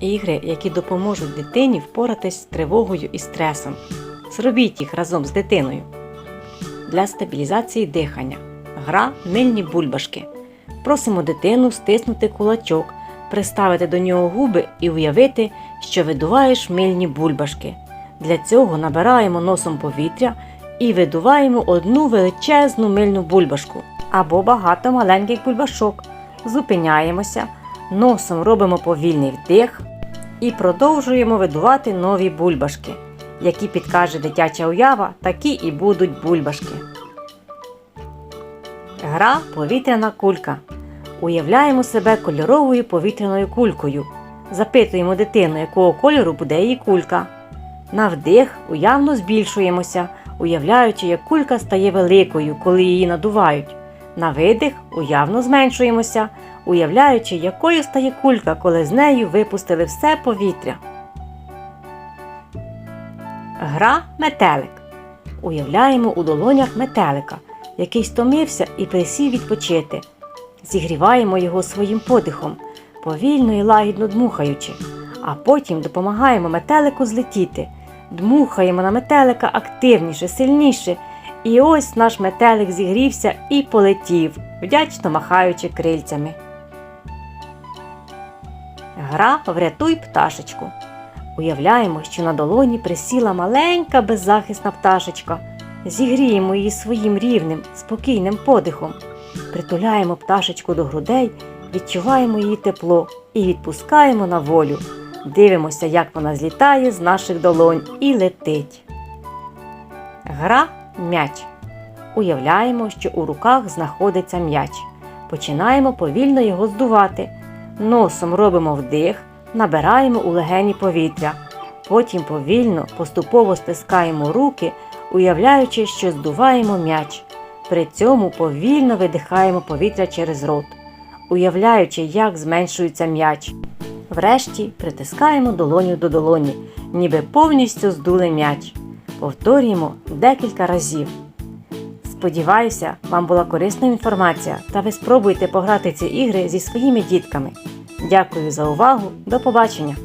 Ігри, які допоможуть дитині впоратись з тривогою і стресом. Зробіть їх разом з дитиною. Для стабілізації дихання. Гра мильні бульбашки. Просимо дитину стиснути кулачок, приставити до нього губи і уявити, що видуваєш мильні бульбашки. Для цього набираємо носом повітря і видуваємо одну величезну мильну бульбашку або багато маленьких бульбашок. Зупиняємося, носом робимо повільний вдих і продовжуємо видувати нові бульбашки. Які підкаже дитяча уява, такі і будуть бульбашки. Гра повітряна кулька. Уявляємо себе кольоровою повітряною кулькою. Запитуємо дитину, якого кольору буде її кулька. На вдих уявно збільшуємося, уявляючи, як кулька стає великою, коли її надувають. На видих уявно зменшуємося, уявляючи, якою стає кулька, коли з нею випустили все повітря. Гра метелик. Уявляємо у долонях метелика, який стомився і присів відпочити. Зігріваємо його своїм подихом, повільно і лагідно дмухаючи, а потім допомагаємо метелику злетіти. Дмухаємо на метелика активніше, сильніше. І ось наш метелик зігрівся і полетів, вдячно махаючи крильцями. Гра Врятуй пташечку. Уявляємо, що на долоні присіла маленька беззахисна пташечка. Зігріємо її своїм рівним, спокійним подихом. Притуляємо пташечку до грудей, відчуваємо її тепло і відпускаємо на волю. Дивимося, як вона злітає з наших долонь і летить. Гра м'яч. Уявляємо, що у руках знаходиться м'яч. Починаємо повільно його здувати. Носом робимо вдих, набираємо у легені повітря. Потім повільно, поступово стискаємо руки, уявляючи, що здуваємо м'яч. При цьому повільно видихаємо повітря через рот, уявляючи, як зменшується м'яч. Врешті притискаємо долоню до долоні, ніби повністю здули м'яч. Повторюємо декілька разів. Сподіваюся, вам була корисна інформація та ви спробуйте пограти ці ігри зі своїми дітками. Дякую за увагу, до побачення!